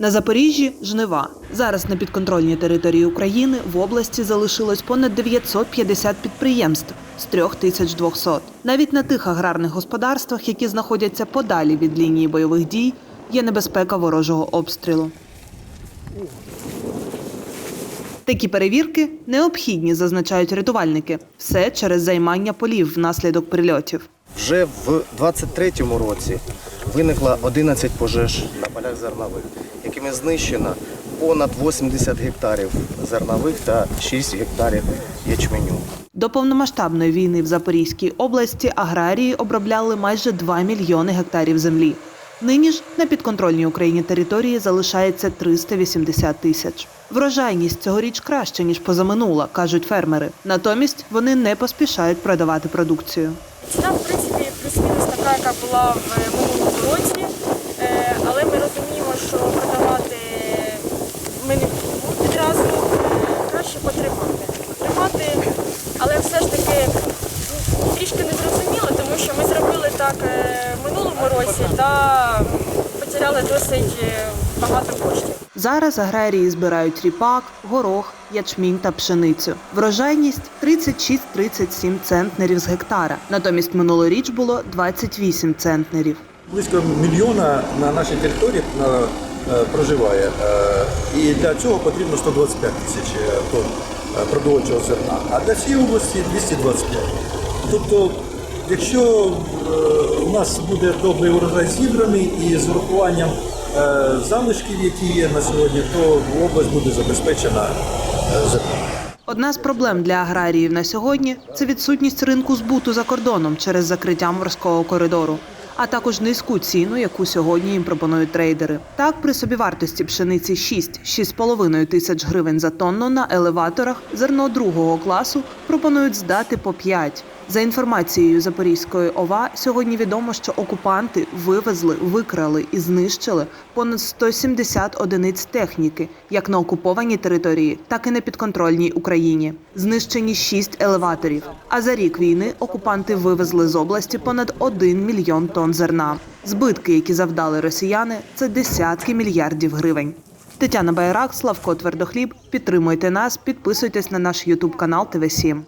На Запоріжжі жнива. Зараз на підконтрольній території України в області залишилось понад 950 підприємств з 3200. Навіть на тих аграрних господарствах, які знаходяться подалі від лінії бойових дій, є небезпека ворожого обстрілу. Такі перевірки необхідні, зазначають рятувальники. Все через займання полів внаслідок прильотів. Вже в 23-му році виникло 11 пожеж на полях зернових, якими знищено понад 80 гектарів зернових та 6 гектарів ячменю. До повномасштабної війни в Запорізькій області аграрії обробляли майже 2 мільйони гектарів землі. Нині ж на підконтрольній Україні території залишається 380 тисяч. Врожайність цьогоріч краща ніж позаминула, кажуть фермери. Натомість вони не поспішають продавати продукцію. Ціна, в принципі, плюс-мінус така, яка була в минулому році, Е, але ми розуміємо, що продавати ми не відразу. Е, Краще потримати. Потримати, але все ж таки ну, трішки не зрозуміло, тому що ми зробили так е, в минулому році та потеряли досить багато коштів. Зараз аграрії збирають ріпак, горох, ячмінь та пшеницю. Врожайність 36-37 центнерів з гектара. Натомість минулоріч було 28 центнерів. Близько мільйона на нашій території е, проживає. Е, І для цього потрібно 125 тисяч е, тонн продовольчого зерна, а для всієї області 225. Тобто, якщо у нас буде добрий урожай зібраний і з урахуванням залишків, які є на сьогодні, то область буде забезпечена зерном. Одна з проблем для аграріїв на сьогодні це відсутність ринку збуту за кордоном через закриття морського коридору, а також низьку ціну, яку сьогодні їм пропонують трейдери. Так, при собівартості пшениці 6-6,5 тисяч гривень за тонну на елеваторах зерно другого класу пропонують здати по 5. За інформацією Запорізької ОВА, сьогодні відомо, що окупанти вивезли, викрали і знищили понад 170 одиниць техніки, як на окупованій території, так і на підконтрольній Україні. Знищені 6 елеваторів. А за рік війни окупанти вивезли з області понад 1 мільйон тонн зерна. Збитки, які завдали росіяни, це десятки мільярдів гривень. Тетяна Байрак, Славко Твердохліб. Підтримуйте нас, підписуйтесь на наш Ютуб канал ТВ 7